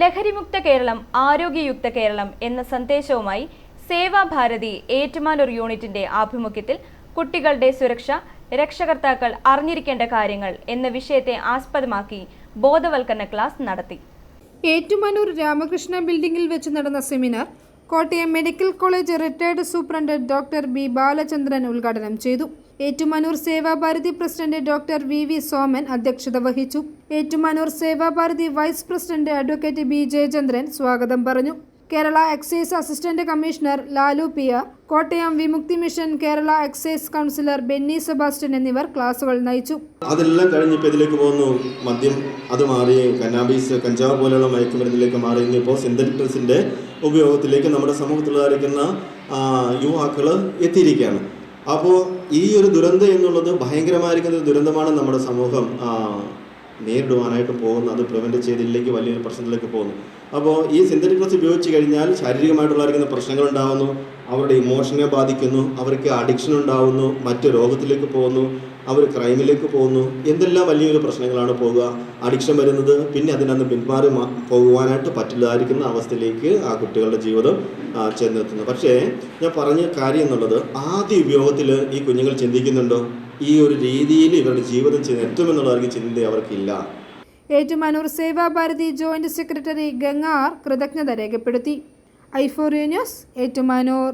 ലഹരിമുക്ത കേരളം ആരോഗ്യയുക്ത കേരളം എന്ന സന്ദേശവുമായി സേവാഭാരതി ഏറ്റുമാനൂർ യൂണിറ്റിന്റെ ആഭിമുഖ്യത്തിൽ കുട്ടികളുടെ സുരക്ഷ രക്ഷകർത്താക്കൾ അറിഞ്ഞിരിക്കേണ്ട കാര്യങ്ങൾ എന്ന വിഷയത്തെ ആസ്പദമാക്കി ബോധവൽക്കരണ ക്ലാസ് നടത്തി. ഏറ്റുമാനൂർ രാമകൃഷ്ണ ബിൽഡിംഗിൽ വെച്ച് നടന്ന seminar Kottayam medical college retired superintendent doctor B Balachandran ഉദ്ഘാടനം ചെയ്തു. Ettumanoor Sevabharathi president doctor V V Soman അധ്യക്ഷത വഹിച്ചു. Ettumanoor Sevabharathi vice president advocate B Jayachandran സ്വാഗതം പറഞ്ഞു. Kerala excise assistant commissioner Lalu Piya Kottayam Vimukthi mission Kerala excise councillor Benny Sebastian എന്നിവർ ക്ലാസുകൾ നയിച്ചു. അതെല്ലാം കഴിഞ്ഞ് ഇതിലേക്ക് പോകുന്നു. മദ്യം അത് മാറി കന്നാബീസ് കഞ്ചാവ് പോലെയുള്ള മയക്കുമരുന്നിലേക്ക് മാറി. ഇന്നിപ്പോൾ സിന്തറ്റിക് ഡ്രഗ്സിന്റെ ഉപയോഗത്തിലേക്ക് നമ്മുടെ സമൂഹത്തിൽ സമൂഹത്തിലുള്ളതായിരിക്കുന്ന യുവാക്കൾ എത്തിയിരിക്കുകയാണ്. അപ്പോൾ ഈ ഒരു ദുരന്തം എന്നുള്ളത് ഭയങ്കരമായിരിക്കുന്ന ദുരന്തമാണ് നമ്മുടെ സമൂഹം നേരിടുവാനായിട്ട് പോകുന്നു. അത് പ്രിവെന്റ് ചെയ്തില്ലെങ്കിൽ വലിയൊരു പ്രശ്നത്തിലേക്ക് പോകുന്നു. അപ്പോൾ ഈ സിന്തറ്റിക് ഡ്രഗ്സ് ഉപയോഗിച്ച് കഴിഞ്ഞാൽ ശാരീരികമായിട്ടുള്ളവർക്കുന്ന പ്രശ്നങ്ങൾ ഉണ്ടാകുന്നു അവരുടെ ഇമോഷനെ ബാധിക്കുന്നു. അവർക്ക് അഡിക്ഷൻ ഉണ്ടാകുന്നു മറ്റു രോഗത്തിലേക്ക് പോകുന്നു. അവർ ക്രൈമിലേക്ക് പോകുന്നു. എന്തെല്ലാം വലിയൊരു പ്രശ്നങ്ങളാണ് പോകുക? അഡിക്ഷൻ വരുന്നത് പിന്നെ അതിനകത്ത് പിന്മാറി പോകുവാനായിട്ട് പറ്റില്ലായിരിക്കുന്ന അവസ്ഥയിലേക്ക് ആ കുട്ടികളുടെ ജീവിതം ചെന്നെത്തുന്നു. പക്ഷേ ഞാൻ പറഞ്ഞ കാര്യം എന്നുള്ളത് ആദ്യ ഉപയോഗത്തിൽ ഈ കുഞ്ഞുങ്ങൾ ചിന്തിക്കുന്നുണ്ടോ? ഈ ഒരു രീതിയിൽ ഇവരുടെ ജീവിതം ചെന്ന് എത്തുമെന്നുള്ളതായിരിക്കും ചിന്ത അവർക്കില്ല. ഏറ്റുമാനൂർ സേവാഭാരതി ജോയിന്റ് സെക്രട്ടറി ഗംഗാർ കൃതജ്ഞത രേഖപ്പെടുത്തി. ഐഫോറിയ ന്യൂസ് ഏറ്റുമാനൂർ.